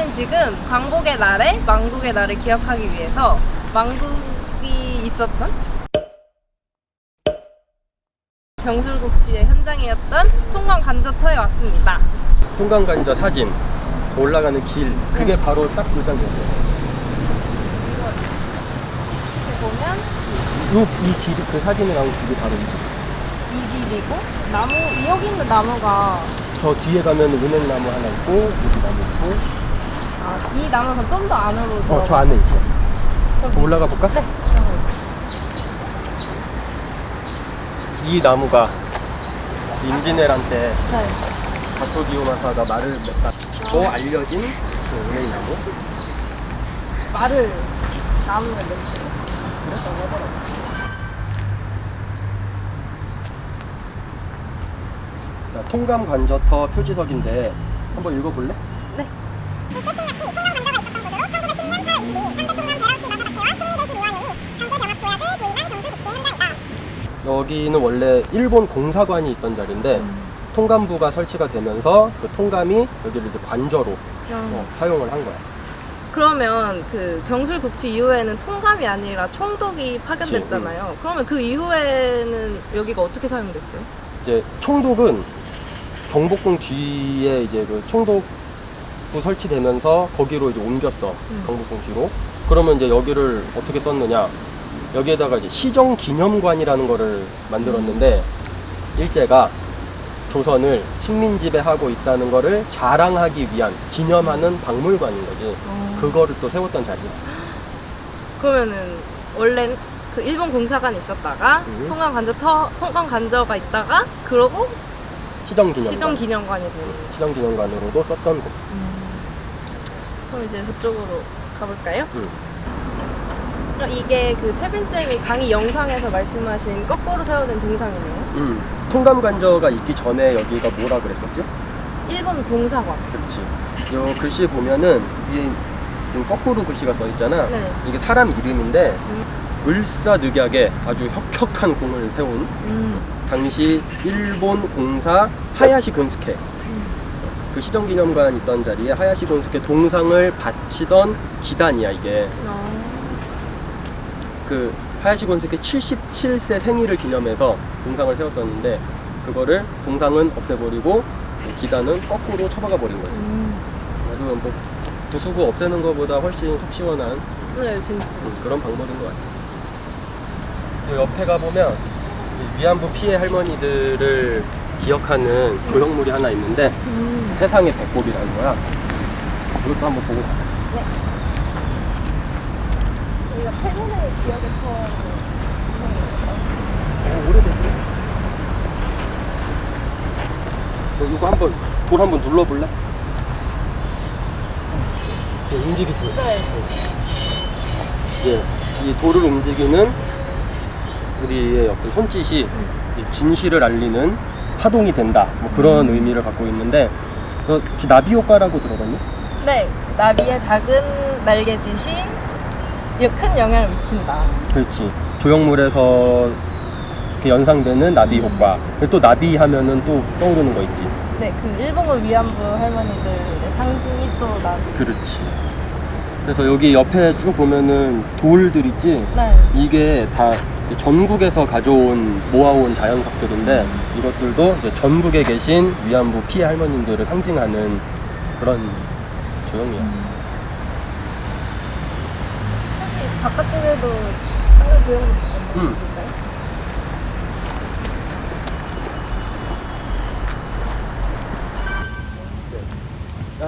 저희는 지금 광복의 날에 망국의 날을 기억하기 위해서 망국이 있었던 경술국지의 현장이었던 통광 간저터에 왔습니다. 통강 간저 사진 올라가는 길 그게 바로 딱. 이렇게 보면 요이 길이 그 사진에 나온 길이 바로 이 길. 이 길이고 나무 여기 있는 나무가 저 뒤에 가면 은행나무 하나 있고 여기 나무 있고 아, 이 나무가 좀 더 안으로 어 들어가. 저 안에 있어. 저 올라가 볼까? 네. 이 나무가 임진왜란 때 네. 가토기요마사가 말을 맺다고 알려진 그 은행 나무. 말을 나무를. 그랬다고 하더라고요. 자, 통감 관저터 표지석인데 한번 읽어볼래? 네. 여기는 원래 일본 공사관이 있던 자리인데 통감부가 설치가 되면서 그 통감이 여기를 이제 관저로 어, 사용을 한 거야. 그러면 그 경술국지 이후에는 통감이 아니라 총독이 파견됐잖아요. 그러면 그 이후에는 여기가 어떻게 사용됐어요? 이제 총독은 경복궁 뒤에 이제 그 총독 부 설치되면서 거기로 이제 옮겼어 음. 뒤로. 그러면 이제 여기를 어떻게 썼느냐? 여기에다가 이제 시정 기념관이라는 거를 만들었는데 일제가 조선을 식민 지배하고 있다는 거를 자랑하기 위한 기념하는 박물관인 거지. 그거를 또 세웠던 자리야. 그러면은 원래 그 일본 공사관이 있었다가 음. 통감 간저 터 통감 간저가 있다가 그러고 시정 기념관. 시정 기념관이 되는. 시정 기념관으로도 썼던 곳. 그럼 이제 그쪽으로 가볼까요? 음. 그럼 이게 그 태빈 쌤이 강의 영상에서 말씀하신 거꾸로 세워진 동상이네요. 음. 통감 관저가 있기 전에 여기가 뭐라 그랬었지? 일본 공사관. 그렇지. 요 글씨 보면은 위에 지금 거꾸로 글씨가 써 있잖아. 네. 이게 사람 이름인데 음. 을사늑약에 아주 혁혁한 공을 세운 음. 당시 일본 공사 하야시 근스케 그 시정기념관 있던 자리에 하야시 근스케 동상을 바치던 기단이야 이게 어. 그 하야시 근스케 77세 생일을 기념해서 동상을 세웠었는데 그거를 동상은 없애버리고 기단은 거꾸로 처박아 버린 거지 음. 그래서 뭐 부수고 없애는 것보다 훨씬 속 시원한 네, 진짜. 음, 그런 방법인 것 같아요. 이 옆에 가보면 이 위안부 피해 할머니들을 기억하는 조형물이 하나 있는데 음. 세상의 배꼽이라는 거야. 이것도 한번 보고 가자. 우리가 최근에 기억에 터. 오, 오래됐네. 어, 이거 한번 돌 한번 눌러볼래? 어, 움직이지. 네. 예, 이 돌을 움직이는 우리의 어떤 손짓이 이 진실을 알리는 파동이 된다. 뭐 그런 의미를 갖고 있는데, 너 혹시 나비 효과라고 들어봤니? 네. 나비의 작은 날개짓이 큰 영향을 미친다. 그렇지. 조형물에서 이렇게 연상되는 나비 효과. 또 나비 하면은 또 떠오르는 거 있지. 네, 그 일본군 위안부 할머니들의 상징이 또 나비. 그렇지. 그래서 여기 옆에 쭉 보면은 돌들 있지. 네. 이게 다 전국에서 가져온 모아온 자연석들인데 이것들도 이제 전국에 계신 위안부 피해 할머님들을 상징하는 그런 조형이야. 저기 바깥쪽에도 다른 조형물 음. 있을까요?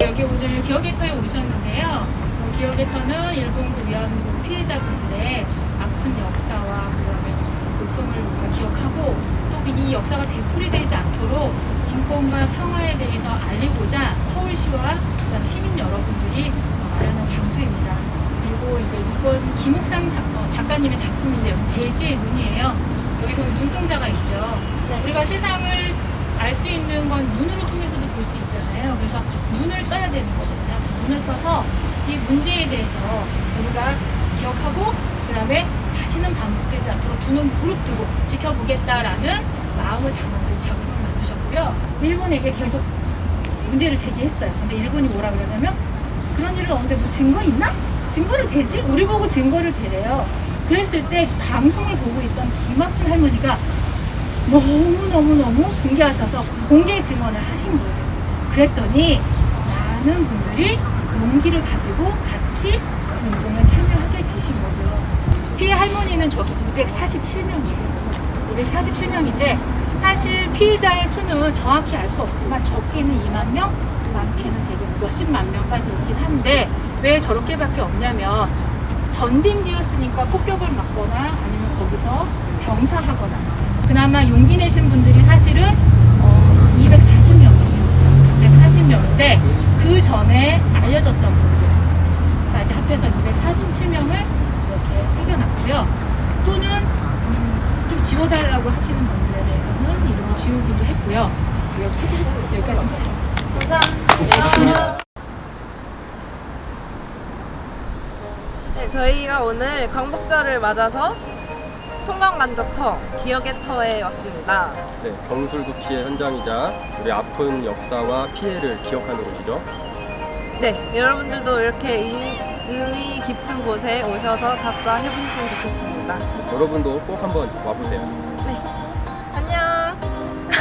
여기 오늘 기억의 터에 오셨는데요. 어, 기억의 터는 일본군 위안부 피해자분들의 아픈 역사와 그다음에 고통을 우리가 기억하고 또 이 역사가 되풀이되지 않도록 인권과 평화에 대해서 알리고자 서울시와 그다음 시민 여러분들이 어, 마련한 장소입니다. 그리고 이제 이건 김옥상 작, 어, 작가님의 작품인데 여기 대지의 눈이에요. 여기 보면 눈동자가 있죠. 네. 우리가 세상을 알 수 있는 건 눈으로 통해서도 볼 수 있잖아요. 그래서 눈을 떠야 되는 거거든요. 눈을 떠서 이 문제에 대해서 우리가 기억하고 그 다음에 다시는 반복되지 않도록 두눈 부릅뜨고 지켜보겠다라는 마음을 담아서 이 작품을 만드셨고요. 일본에게 계속 문제를 제기했어요. 근데 일본이 뭐라 그러냐면 그런 일을 얻는데 뭐 증거 있나? 증거를 대지? 우리 보고 증거를 대래요. 그랬을 때 방송을 보고 있던 김학순 할머니가 너무너무너무 분개하셔서 공개 증언을 하신 거예요. 그랬더니 많은 분들이 용기를 가지고 같이 운동에 참여하게 되신 거죠. 피해 할머니는 저기 247명이에요. 247명인데 사실 피해자의 수는 정확히 알 수 없지만 적게는 2만 명, 많게는 되게 몇십만 명까지 있긴 한데 왜 저렇게밖에 없냐면 전쟁지였으니까 폭격을 맞거나 아니면 거기서 병사하거나 그나마 용기 내신 분들이 사실은 여기까지입니다. 감사합니다. 네, 저희가 오늘 광복절을 맞아서 통강간접터 기억의 터에 왔습니다. 네, 경술국치의 현장이자 우리 아픈 역사와 피해를 기억하는 곳이죠. 네, 여러분들도 이렇게 의미, 의미 깊은 곳에 오셔서 답사해보셨으면 좋겠습니다. 여러분도 꼭 한번 와보세요.